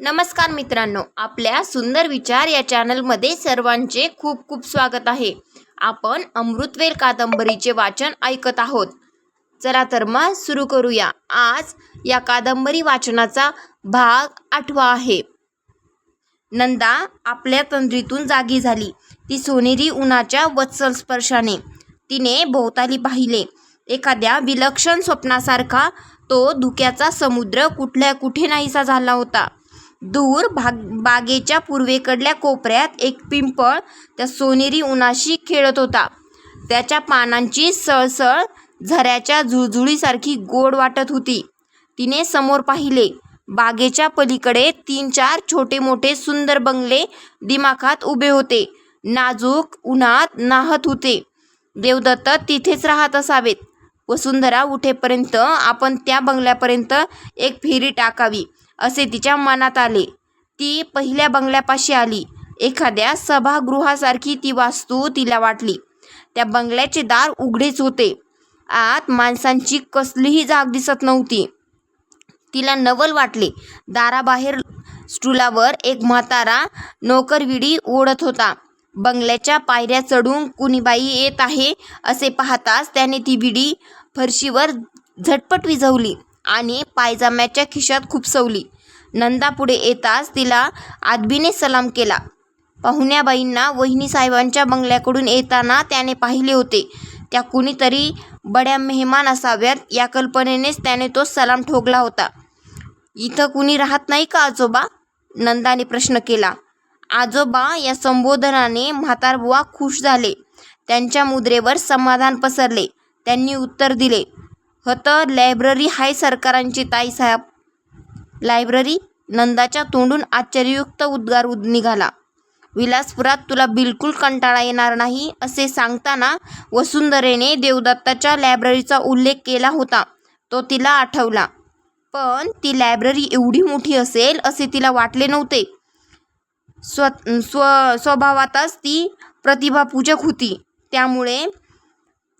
नमस्कार मित्रांनो आपल्या सुंदर विचार या चॅनलमध्ये सर्वांचे खूप खूप स्वागत आहे. आपण अमृतवेल कादंबरीचे वाचन ऐकत आहोत. चला तर मग सुरू करूया. आज या कादंबरी वाचनाचा भाग आठवा आहे. नंदा आपल्या तंद्रीतून जागी झाली. ती सोनेरी उन्हाच्या वत्सल स्पर्शाने तिने भोवताली पाहिले. एखाद्या विलक्षण स्वप्नासारखा तो धुक्याचा समुद्र कुठल्या कुठे नाहीसा झाला होता. दूर भाग बागेच्या पूर्वेकडल्या कोपऱ्यात एक पिंपळ त्या सोनेरी उन्हाशी खेळत होता. त्याच्या पानांची सळसळ झऱ्याच्या झुळझुळीसारखी गोड वाटत होती. तिने समोर पाहिले. बागेच्या पलीकडे तीन चार छोटे मोठे सुंदर बंगले दिमाखात उभे होते. नाजूक उन्हात नाहत होते. देवदत्त तिथेच राहत असावेत. वसुंधरा उठेपर्यंत आपण त्या बंगल्यापर्यंत एक फेरी टाकावी. असे तिच्या मनात आले. ती पहिल्या बंगल्यापाशी आली. एखाद्या सभागृहासारखी ती वास्तू तिला वाटली. त्या बंगल्याचे दार उघडेच होते. आत माणसांची कसलीही जाग दिसत नव्हती. तिला नवल वाटले. दाराबाहेर स्टुलावर एक म्हातारा नोकरविडी ओढत होता. बंगल्याच्या पायऱ्या चढून कुणी बाई येत आहे असे पाहताच त्याने ती विडी फरशीवर झटपट विझवली. आणि पायजाम्याच्या खिशात खुपसवली. नंदा पुढे येताच तिला आदबीने सलाम केला. पाहुण्याबाईंना वहिनी साहेबांच्या बंगल्याकडून येताना त्याने पाहिले होते. त्या कुणीतरी बड्या मेहमान असाव्यात या कल्पनेनेच त्याने तो सलाम ठोकला होता. इथं कुणी राहत नाही का आजोबा? नंदाने प्रश्न केला. आजोबा या संबोधनाने म्हातारबुवा खुश झाले. त्यांच्या मुद्रेवर समाधान पसरले. त्यांनी उत्तर दिले हतं. लायब्ररी हाय सरकारांची ताईसाहेब लायब्ररी? नंदाच्या तोंडून आश्चर्ययुक्त उद्गार उद निघाला. विलासपुरात तुला बिलकुल कंटाळा येणार नाही असे सांगताना वसुंधरेने देवदत्ताच्या लायब्ररीचा उल्लेख केला होता. तो तिला आठवला. पण ती लायब्ररी एवढी मोठी असेल असे तिला वाटले नव्हते. स्व स्व स्वभावातच ती प्रतिभापूजक होती. त्यामुळे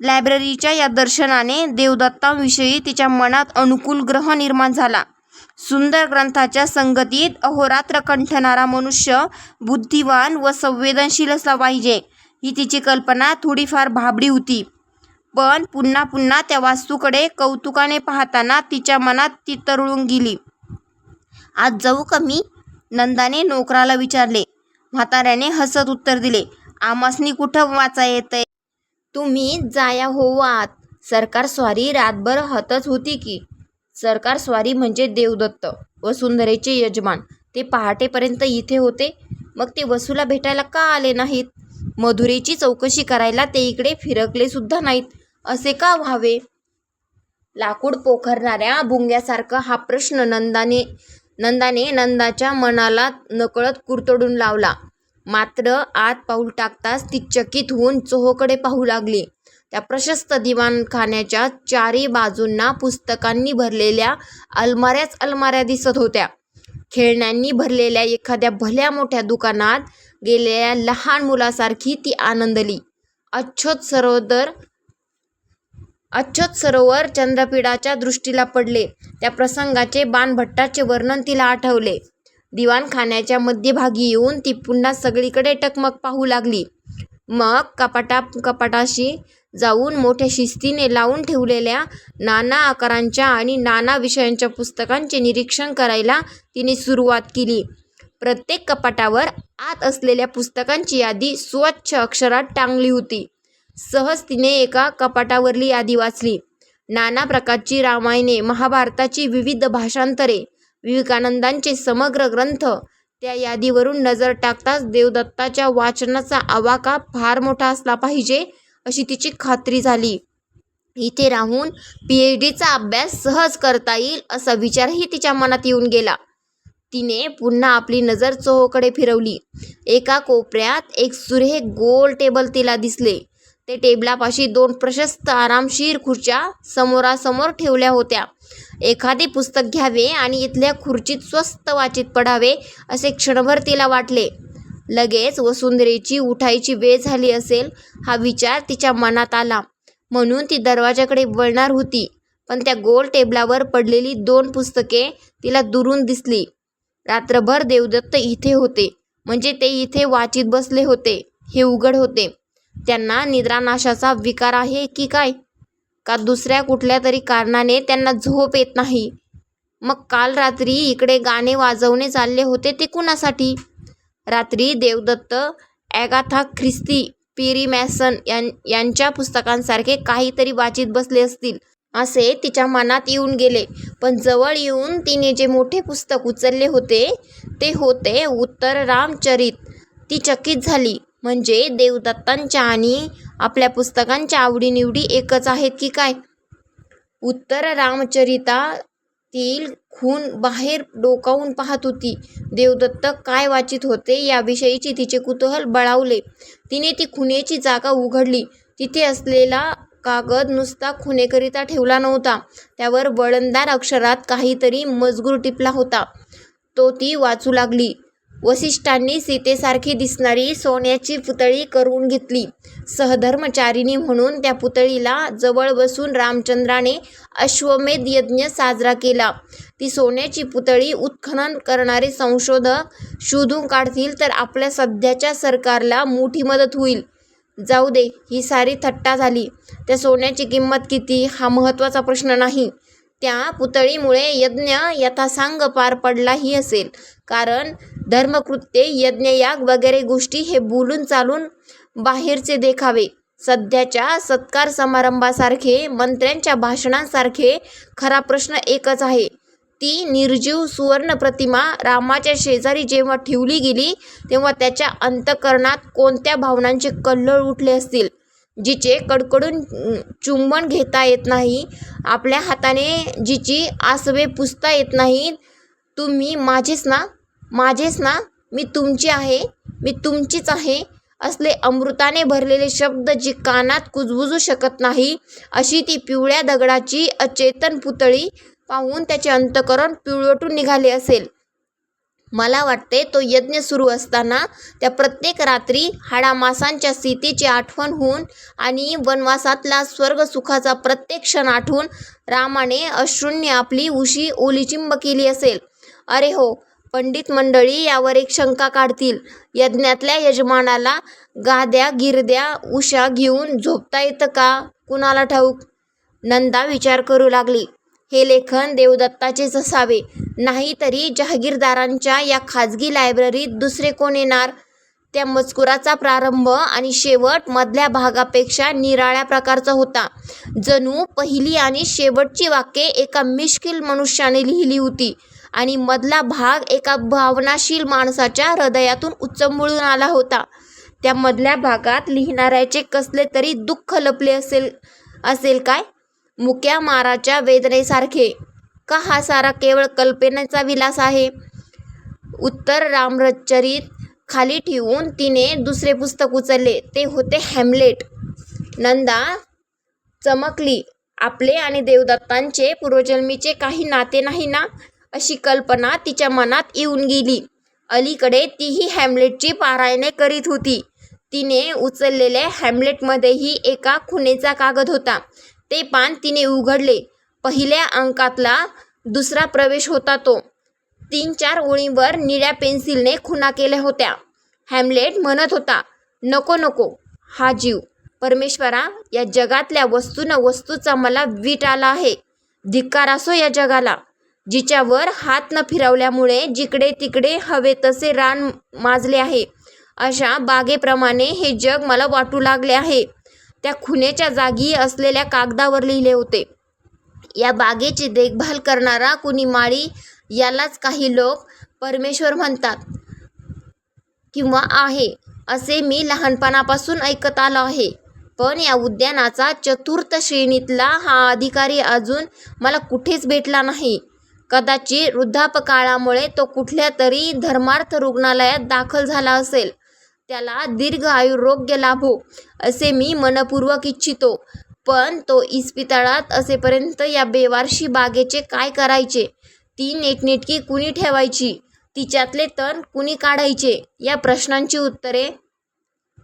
लायब्ररीच्या या दर्शनाने देवदत्तांविषयी तिच्या मनात अनुकूल ग्रह निर्माण झाला. सुंदर ग्रंथाच्या संगतीत अहोरात्र कंठणारा मनुष्य बुद्धिवान व संवेदनशील असला पाहिजे ही तिची कल्पना थोडीफार भाबडी होती. पण पुन्हा पुन्हा त्या वास्तूकडे कौतुकाने पाहताना तिच्या मनात ती तरळून गेली. आज जाऊ का मी? नंदाने नोकराला विचारले. म्हाताऱ्याने हसत उत्तर दिले. आमासनी कुठं वाचा येतंय? तुम्ही जाया हो आत सरकार स्वारी रातभर हतच होती की. सरकार स्वारी म्हणजे देवदत्त वसुंधरेचे यजमान. ते पहाटेपर्यंत इथे होते. मग ते वसूला भेटायला का आले नाहीत? मधुरेची चौकशी करायला ते इकडे फिरकले सुद्धा नाहीत. असे का व्हावे? लाकूड पोखरणाऱ्या भुंग्यासारखा हा प्रश्न नंदाने नंदाने नंदाच्या मनाला नकळत कुरतडून लावला. मात्र आत पाऊल टाकताच ती चकित होऊन चोहोकडे पाहू लागली. त्या प्रशस्त दिवाणखान्याच्या चारी बाजूंना पुस्तकांनी भरलेल्या अलमाऱ्याच अलमाऱ्या दिसत होत्या. खेळण्यांनी भरलेल्या एखाद्या भल्या मोठ्या दुकानात गेलेल्या लहान मुलासारखी ती आनंदली. अच्छोत सरोदर अच्छोत सरोवर चंद्रपीडाच्या दृष्टीला पडले. त्या प्रसंगाचे बाणभट्टाचे वर्णन तिला आठवले. दिवाणखान्याच्या मध्यभागी येऊन ती पुन्हा सगळीकडे टकमक पाहू लागली. मग कपाटा कपाटाशी जाऊन मोठ्या शिस्तीने लावून ठेवलेल्या नाना आकारांच्या आणि नाना विषयांच्या पुस्तकांचे निरीक्षण करायला तिने सुरुवात केली. प्रत्येक कपाटावर आत असलेल्या पुस्तकांची यादी स्वच्छ अक्षरात टांगली होती. सहज तिने एका कपाटावरली यादी वाचली. नाना प्रकारची रामायणे महाभारताची विविध भाषांतरे विवेकानंदांचे समग्र ग्रंथ त्या यादीवरून नजर टाकताच देवदत्ताच्या वाचनाचा आवाका फार मोठा असला पाहिजे अशी तिची खात्री झाली. इथे राहून पी एच डीचा अभ्यास सहज करता येईल असा विचारही तिच्या मनात येऊन गेला. तिने पुन्हा आपली नजर चोहोकडे फिरवली. एका कोपऱ्यात एक सुरेख गोल टेबल तिला दिसले. ते टेबलापाशी दोन प्रशस्त आरामशीर खुर्च्या समोरासमोर ठेवल्या होत्या. एखादे पुस्तक घ्यावे आणि इथल्या खुर्चीत स्वस्त वाचित पडावे असे क्षणभर तिला वाटले. लगेच वसुंधरेची उठायची वेळ झाली असेल हा विचार तिच्या मनात आला. म्हणून ती दरवाजाकडे वळणार होती पण त्या गोल टेबलावर पडलेली दोन पुस्तके तिला दुरून दिसली. रात्रभर देवदत्त इथे होते म्हणजे ते इथे वाचित बसले होते हे उघड होते. त्यांना निद्रानाशाचा विकार आहे की काय? का दुसऱ्या कुठल्या तरी कारणाने त्यांना झोप येत नाही? मग काल रात्री इकडे गाणे वाजवणे चालले होते ते कुणासाठी? रात्री देवदत्त ॲगाथा ख्रिस्ती पेरी मॅसन यां यांच्या पुस्तकांसारखे काहीतरी वाचित बसले असतील असे तिच्या मनात येऊन गेले. पण जवळ येऊन तिने जे मोठे पुस्तक उचलले होते ते होते उत्तर रामचरित. ती चकित झाली. म्हणजे देवदत्तांच्या आणि आपल्या पुस्तकांच्या आवडीनिवडी एकच आहेत की काय? उत्तर रामचरितातील खून बाहेर डोकावून पाहत होती. देवदत्त काय वाचित होते याविषयीची तिचे कुतूहल बळावले. तिने ती खुनेची जागा उघडली. तिथे असलेला कागद नुसता खुनेकरिता ठेवला नव्हता. त्यावर वळणदार अक्षरात काहीतरी मजगूर टिपला होता. तो ती वाचू लागली. वसिष्ठांनी सीतेसारखी दिसणारी सोन्याची पुतळी करून घेतली. सहधर्मचारिणी म्हणून त्या पुतळीला जवळ बसून रामचंद्राने अश्वमेध यज्ञ साजरा केला. ती सोन्याची पुतळी उत्खनन करणारे संशोधक शोधून काढतील तर आपल्या सध्याच्या सरकारला मोठी मदत होईल. जाऊ दे ही सारी थट्टा झाली. त्या सोन्याची किंमत किती हा महत्त्वाचा प्रश्न नाही. त्या पुतळीमुळे यज्ञ यथासांग पार पडलाही असेल. कारण धर्मकृत्ये यज्ञयाग वगैरे गोष्टी हे बोलून चालून बाहेरचे देखावे. सध्याच्या सत्कार समारंभासारखे मंत्र्यांच्या भाषणांसारखे खरा प्रश्न एकच आहे. ती निर्जीव सुवर्ण प्रतिमा रामाच्या शेजारी जेव्हा ठेवली गेली तेव्हा त्याच्या अंतकरणात कोणत्या भावनांचे कल्लोळ उठले असतील? जिचे कडकडून चुंबन घेता येत नाही आपल्या हाताने जिची आसवे पुसता येत नाहीत तुम्ही माझेच ना? माझेच ना मी तुमची आहे मी तुमचीच आहे असले अमृताने भरलेले शब्द जी कानात कुजबुजू शकत नाही अशी ती पिवळ्या दगडाची अचेतन पुतळी पाहून त्याचे अंतकरण पिळवटून निघाले असेल. मला वाटते तो यज्ञ सुरू असताना त्या प्रत्येक रात्री हाडामासांच्या सीतेची आठवण होऊन आणि वनवासातला स्वर्गसुखाचा प्रत्येक क्षण आठवून रामाने अश्रूंनी आपली उशी ओलीचिंब केली असेल. अरे हो पंडित मंडळी यावर एक शंका काढतील. यज्ञातल्या यजमानाला गाद्या गिरद्या उशा घेऊन झोपता येतं का? कुणाला ठाऊक? नंदा विचार करू लागली. हे लेखन देवदत्ताचेच असावे. नाही तरी जहागीरदारांच्या या खाजगी लायब्ररीत दुसरे कोण येणार? त्या मजकुराचा प्रारंभ आणि शेवट मधल्या भागापेक्षा निराळ्या प्रकारचा होता. जणू पहिली आणि शेवटची वाक्ये एका मिश्किल मनुष्याने लिहिली होती. आणि मधला भाग एका भावनाशील माणसाच्या हृदयातून उचंबळून आला होता. त्या मधल्या भागात लिहिणाऱ्याचे कसले तरी दुःख लपले असेल असेल काय? मुक्या माराच्या वेदनेसारखे. का हा सारा केवळ कल्पनेचा विलास आहे? उत्तर रामरचरित खाली ठेवून तिने दुसरे पुस्तक उचलले. ते होते हॅमलेट. नंदा चमकली. आपले आणि देवदत्तांचे पूर्वजन्मीचे काही नाते नाही ना? अशी कल्पना तिच्या मनात येऊन गेली. अलीकडे तीही हॅमलेटची पारायणे करीत होती. तिने उचललेल्या हॅमलेटमध्येही एका खुनेचा कागद होता. ते पान तिने उघडले. पहिल्या अंकातला दुसरा प्रवेश होता तो. तीन चार ओळींवर निळ्या पेन्सिलने खुना केल्या होत्या. हॅमलेट म्हणत होता नको नको हा जीव. परमेश्वरा या जगातल्या वस्तून वस्तूचा मला वीट आला आहे. धिक्कार असो या जगाला. जिच्यावर हात न फिरवल्यामुळे जिकडे तिकडे हवे तसे रान माजले आहे. अशा बागेप्रमाणे हे जग मला वाटू लागले आहे. त्या खुनेच्या जागी असलेल्या कागदावर लिहिले होते. या बागेची देखभाल करणारा कुणी माळी यालाच काही लोक परमेश्वर म्हणतात किंवा आहे असे मी लहानपणापासून ऐकत आलो आहे. पण या उद्यानाचा चतुर्थ श्रेणीतला हा अधिकारी अजून मला कुठेच भेटला नाही. कदाचित वृद्धापकाळामुळे तो कुठल्या तरी धर्मार्थ रुग्णालयात दाखल झाला असेल. त्याला दीर्घ आयुरोग्य लाभो असे मी मनपूर्वक इच्छितो. पण तो इस्पितळात असेपर्यंत या बेवारशी बागेचे काय करायचे? ती नीटनेटकी कुणी ठेवायची? तिच्यातले तण कुणी काढायचे? या प्रश्नांची उत्तरे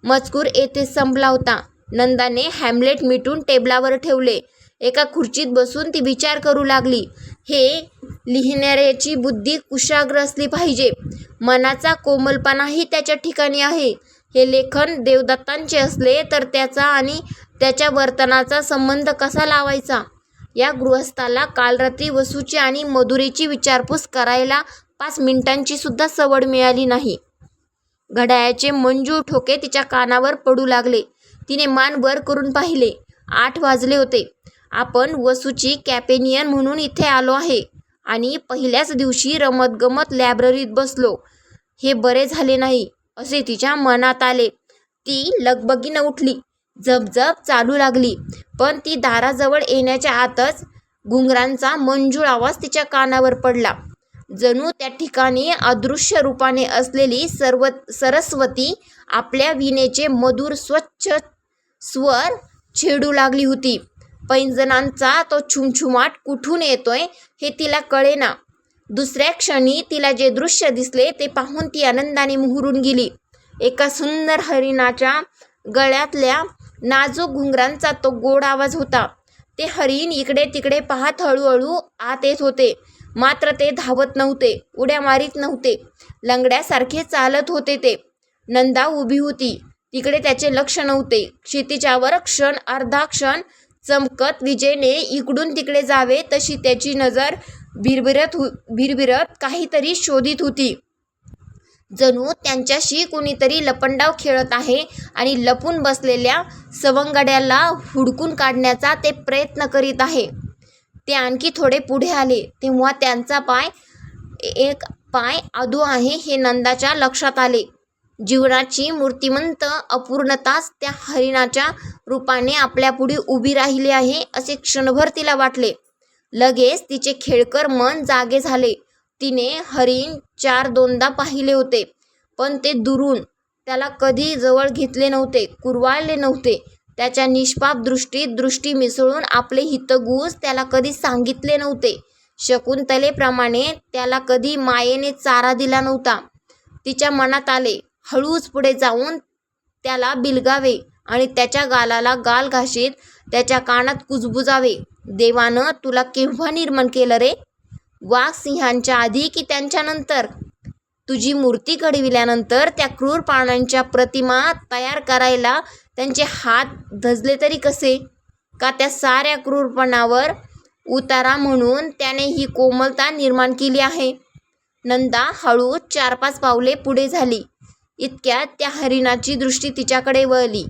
मजकूर येथे संपला होता. नंदाने हॅमलेट मिटून टेबलावर ठेवले. एका खुर्चीत बसून ती विचार करू लागली. हे लिहिणाऱ्याची बुद्धी कुशाग्र असली पाहिजे. मनाचा कोमलपणाही त्याच्या ठिकाणी आहे. हे लेखन देवदत्तांचे असले तर त्याचा आणि त्याच्या वर्तनाचा संबंध कसा लावायचा या गृहस्थाला काल रात्री वसूची आणि मधुरेची विचारपूस करायला पाच मिनिटांची सुद्धा सवड मिळाली नाही. घड्याळाचे मंजूर ठोके तिच्या कानावर पडू लागले. तिने मान वर करून पाहिले. आठ वाजले होते. आपण वसूची कॅपेनियन म्हणून इथे आलो आहे आणि पहिल्याच दिवशी रमतगमत लायब्ररीत बसलो. हे बरे झाले नाही असे तिच्या मनात आले. ती लगबगीनं उठली झपझप चालू लागली पण ती दाराजवळ येण्याच्या आतच घुंगरांचा मंजूळ आवाज तिच्या कानावर पडला. जणू त्या ठिकाणी अदृश्य रूपाने असलेली सर्व सरस्वती आपल्या विणेचे मधुर स्वच्छ स्वर छेडू लागली होती. पैंजणांचा तो छुमछुमाट कुठून येतोय हे तिला कळेना. दुसऱ्या क्षणी तिला जे दृश्य दिसले ते पाहून ती आनंदाने मुहरून गेली. एका सुंदर हरिणाच्या गळ्यातल्या नाजूक घुंगरांचा तो गोड आवाज होता. ते हरिण इकडे तिकडे पाहत हळूहळू आत येत होते. मात्र ते धावत नव्हते उड्या मारीत नव्हते. लंगड्यासारखे चालत होते ते. नंदा उभी होती. तिकडे त्याचे लक्ष नव्हते. क्षितिजावर क्षण अर्धा क्षण चमकत विजेने इकडून तिकडे जावे तशी त्याची नजर भिरभिरत हो भिरभिरत काहीतरी शोधित होती. जणू त्यांच्याशी कुणीतरी लपंडाव खेळत आहे आणि लपून बसलेल्या सवंगड्याला हुडकून काढण्याचा ते प्रयत्न करीत आहे. ते आणखी थोडे पुढे आले. तेव्हा त्यांचा पाय एक पाय अधू आहे हे नंदाच्या लक्षात आले. जीवनाची मूर्तिमंत अपूर्णताच त्या हरिणाच्या रूपाने आपल्यापुढे उभी राहिली आहे असे क्षणभर तिला वाटले. लगेच तिचे खेळकर मन जागे झाले. तिने हरिण चार दोनदा पाहिले होते पण ते दुरून त्याला कधी जवळ घेतले नव्हते कुरवाळले नव्हते. त्याच्या निष्पाप दृष्टीत दृष्टी मिसळून आपले हितगुज त्याला कधी सांगितले नव्हते. शकुंतलेप्रमाणे त्याला कधी मायेने चारा दिला नव्हता. तिच्या मनात आले हळूच पुढे जाऊन त्याला बिलगावे आणि त्याच्या गालाला गाल घाशीत त्याच्या कानात कुजबुजावे. देवानं तुला केव्हा निर्माण केलं रे? वाघ सिंहांच्या आधी की त्यांच्यानंतर तुझी मूर्ती घडविल्यानंतर त्या क्रूर प्राण्यांच्या प्रतिमा तयार करायला त्यांचे हात धजले तरी कसे? का त्या साऱ्या क्रूरपणावर उतारा म्हणून त्याने ही कोमलता निर्माण केली आहे? नंदा हळू चार पाच पावले पुढे झाली. इतक्यात त्या हरिणाची दृष्टी तिच्याकडे वळली.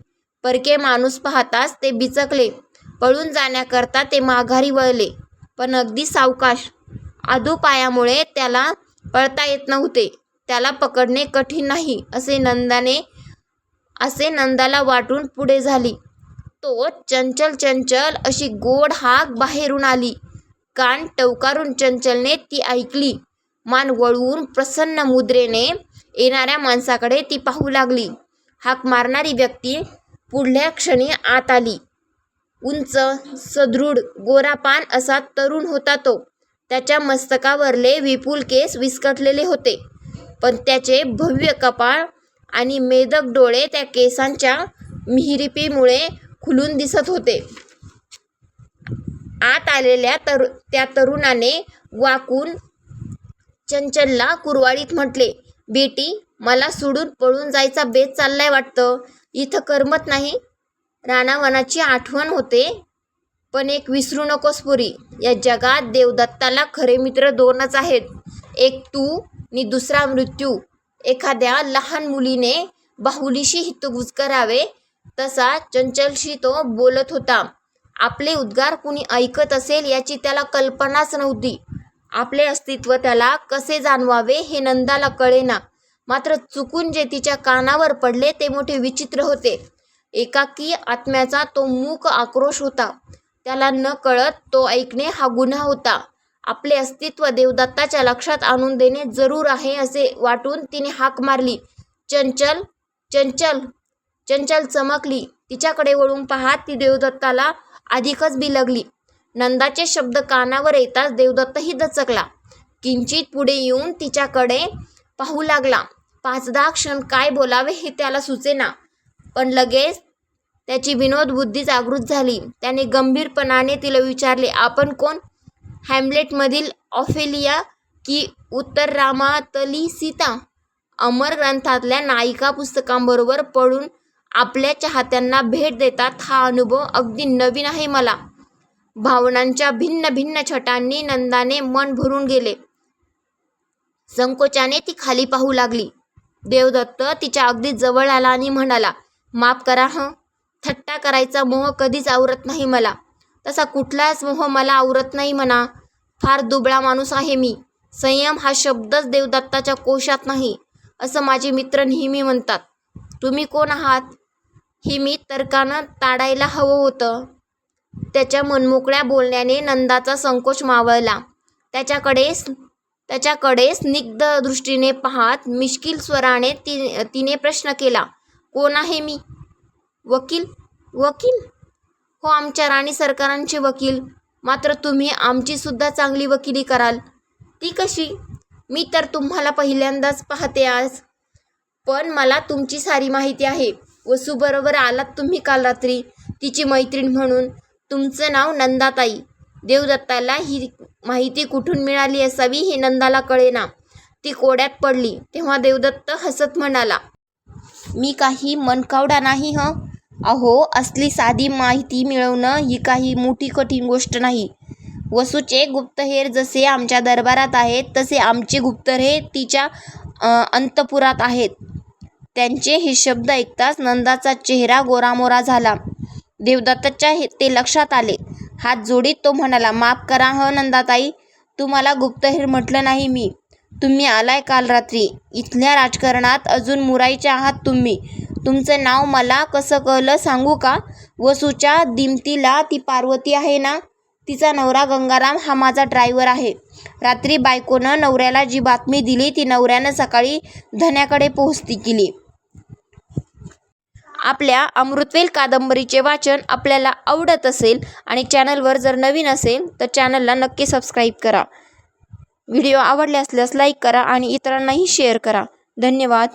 परके माणूस पाहताच ते बिचकले. पळून जाण्याकरता ते माघारी वळले. पण अगदी सावकाश. आदूपायामुळे त्याला पळता येत नव्हते. त्याला पकडणे कठीण नाही असे नंदाने असे नंदाला वाटून पुढे झाली. तो चंचल चंचल अशी गोड हाक बाहेरून आली. कान टवकारून चंचलने ती ऐकली. मान वळवून प्रसन्न मुद्रेने येणाऱ्या माणसाकडे ती पाहू लागली. हाक मारणारी व्यक्ती पुढल्या क्षणी आत आली. उंच सदृढ गोरापान असा तरुण होता तो. त्याच्या मस्तकावरले विपुल केस विस्कटलेले होते. पण त्याचे भव्य कपाळ आणि मेदक डोळे त्या केसांच्या मिहिरिपीमुळे खुलून दिसत होते. आत आलेल्या तर त्या तरुणाने वाकून चंचलला कुरवाळीत म्हटले बेटी मला सोडून पळून जायचा बेत चाललाय वाटतं. इथं करमत नाही. राणावनाची आठवण होते. पण एक विसरू नकोस पुरी. या जगात देवदत्ताला खरे मित्र दोनच आहेत. एक तू आणि दुसरा मृत्यू. एखाद्या लहान मुलीने बाहुलीशी हितगुज करावे. तसा चंचलशी तो बोलत होता. आपले उद्गार कुणी ऐकत असेल याची त्याला कल्पनाच नव्हती. आपले अस्तित्व त्याला कसे जाणवावे हे नंदाला कळेना. मात्र चुकून जे तिच्या कानावर पडले ते मोठे विचित्र होते. एकाकी आत्म्याचा तो मूक आक्रोश होता. त्याला न कळत तो ऐकणे हा गुन्हा होता. आपले अस्तित्व देवदत्ताच्या लक्षात आणून देणे जरूर आहे असे वाटून तिने हाक मारली. चंचल चंचल चंचल चमकली. तिच्याकडे वळून पाहत ती देवदत्ताला अधिकच बिलगली. नंदाचे शब्द कानावर येताच देवदत्तही दचकला. किंचित पुढे येऊन तिच्याकडे पाहू लागला. पाच दहा क्षण काय बोलावे हे त्याला सुचेना. पण लगेच त्याची विनोद बुद्धी जागृत झाली. त्याने गंभीरपणाने तिला विचारले आपण कोण? हॅमलेटमधील ऑफेलिया की उत्तर रामातली सीता. अमर ग्रंथातल्या नायिका पुस्तकांबरोबर पडून आपल्या चाहत्यांना भेट देतात हा अनुभव अगदी नवीन आहे मला. भावनांच्या भिन्न भिन्न छटांनी नंदाने मन भरून गेले. संकोचाने ती खाली पाहू लागली. देवदत्त तिच्या अगदी जवळ आला आणि म्हणाला माफ करा हं. थट्टा करायचा मोह कधीच आवरत नाही मला. तसा कुठलाच मोह मला आवरत नाही म्हणा. फार दुबळा माणूस आहे मी. संयम हा शब्दच देवदत्ताच्या कोशात नाही असं माझे मित्र नेहमी म्हणतात. तुम्ही कोण आहात? हे मी तर्कानं ताडायला हवं होतं. त्याच्या मनमोकळ्या बोलण्याने नंदाचा संकोच मावळला. त्याच्याकडे त्याच्याकडे स्निग्ध दृष्टीने पाहत मिश्किल स्वराने ती तिने प्रश्न केला कोण आहे मी? वकील? वकील? हो आमच्या राणी सरकारांचे वकील. मात्र तुम्ही आमचीसुद्धा चांगली वकिली कराल. ती कशी? मी तर तुम्हाला पहिल्यांदाच पाहते आज. पण मला तुमची सारी माहिती आहे. वसूबरोबर आलात तुम्ही काल रात्री तिची मैत्रीण म्हणून. तुमचं नाव नंदाताई. देवदत्ताला ही माहिती कुठून मिळाली असावी हे नंदाला कळेना. ती कोड्यात पडली. तेव्हा देवदत्त हसत म्हणाला मी काही मनकावडा नाही ह? अहो असली साधी माहिती मिळवणं ही काही मोठी कठीण गोष्ट नाही. वसूचे गुप्तहेर जसे आमच्या दरबारात आहेत तसे आमचे गुप्तहेर तिच्या अंतपुरात आहेत. त्यांचे हे शब्द ऐकताच नंदाचा चेहरा गोरामोरा झाला. देवदत्ताच्या हे ते लक्षात आले. हात जोडीत तो म्हणाला माफ करा ह नंदाताई. तुम्हाला गुप्तहेर म्हटलं नाही मी. तुम्ही आलाय काल रात्री. इथल्या राजकारणात अजून मुराईच्या आहात तुम्ही. तुमचं नाव मला कसं कळलं सांगू का? वसूच्या दिमतीला ती पार्वती आहे ना? तिचा नवरा गंगाराम हा माझा ड्रायव्हर आहे. रात्री बायकोनं नवऱ्याला जी बातमी दिली ती नवऱ्यानं सकाळी धन्याकडे पोहोचती केली. आपल्या अमृतवेल कादंबरीचे वाचन आपल्याला आवडत असेल आणि चॅनलवर जर नवीन असेल तर चॅनलला नक्की सबस्क्राईब करा. व्हिडिओ आवडले असल्यास लाईक करा आणि इतरांनाही शेअर करा. धन्यवाद.